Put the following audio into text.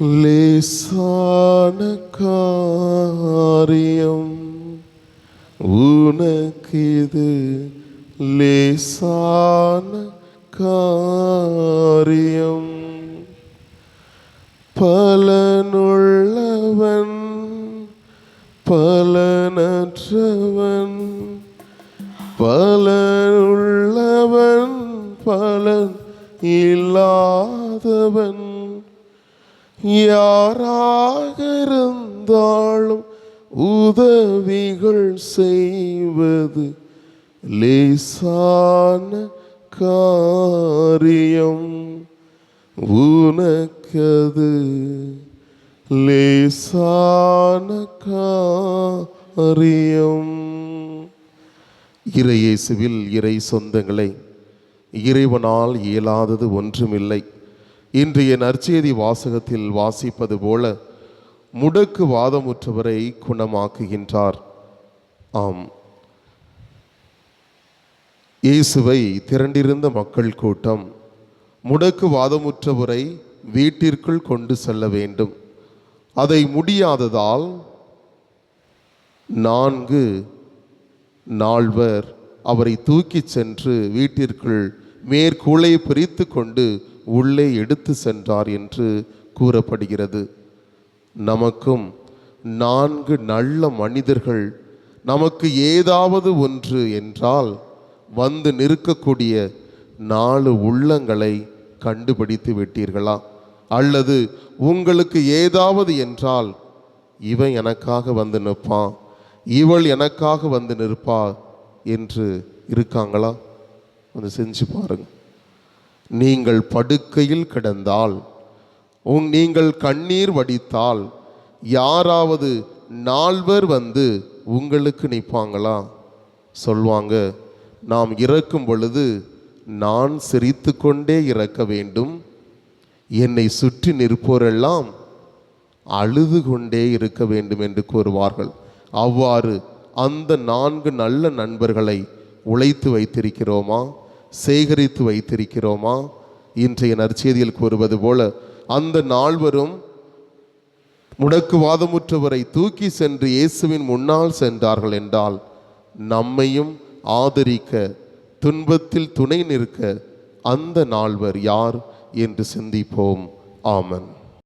லேசான காரியம். உனக்கிது லேசான காரியம்? பலனுள்ளவன் பலனற்றவன் பலனுள்ளவன் பலன் இல்லாதவன். யாராக இருந்தாலும் உதவிகள் செய்வது லேசான காரியம். உனக்கது லேசான காரியம். இறையேசுவில் இறை சொந்தங்களை இறைவனால் இயலாதது ஒன்றுமில்லை. இன்றைய நற்செய்தி வாசகத்தில் வாசிப்பது போல முடக்கு வாதமுற்றவரை குணமாக்குகின்றார். ஆம். இயேசுவை திரண்டிருந்த மக்கள் கூட்டம் முடக்கு வாதமுற்றவரை வீட்டிற்குள் கொண்டு செல்ல வேண்டும். அதை முடியாததால் நான்கு நால்வர் அவரை தூக்கிச் சென்று வீட்டிற்குள் மேற்கூளை பிரித்து கொண்டு உள்ளே எடுத்து சென்றார் என்று கூறப்படுகிறது. நமக்கும் நான்கு நல்ல மனிதர்கள் நமக்கு ஏதாவது ஒன்று என்றால் வந்து நிற்கக்கூடிய நாலு உள்ளங்களை கண்டுபிடித்து விட்டீர்களா? அல்லது உங்களுக்கு ஏதாவது என்றால் இவன் எனக்காக வந்து நிற்பான் இவள் எனக்காக வந்து நிற்பா என்று இருக்காங்களா? கொஞ்சம் செஞ்சு பாருங்கள் நீங்கள் படுக்கையில் கிடந்தால் உங் நீங்கள் கண்ணீர் வடித்தால் யாராவது நால்வர் வந்து உங்களுக்கு நிற்பாங்களா? சொல்வாங்க நாம் இறக்கும் பொழுது நான் சிரித்து கொண்டே இறக்க வேண்டும். என்னை சுற்றி நிற்போரெல்லாம் அழுது கொண்டே இருக்க வேண்டும் என்று கூறுவார்கள். அவ்வாறு அந்த நான்கு நல்ல நண்பர்களை உழைத்து வைத்திருக்கிறோமா? சேகரித்து வைத்திருக்கிறோமா? இன்றைய நற்செய்தியில் கூறுவது போல அந்த நால்வரும் முடக்குவாதமுற்றவரை தூக்கி சென்று இயேசுவின் முன்னால் சென்றார்கள் என்றால் நம்மையும் ஆதரிக்க துன்பத்தில் துணை நிற்க அந்த நால்வர் யார் என்று சிந்திப்போம். ஆமன்.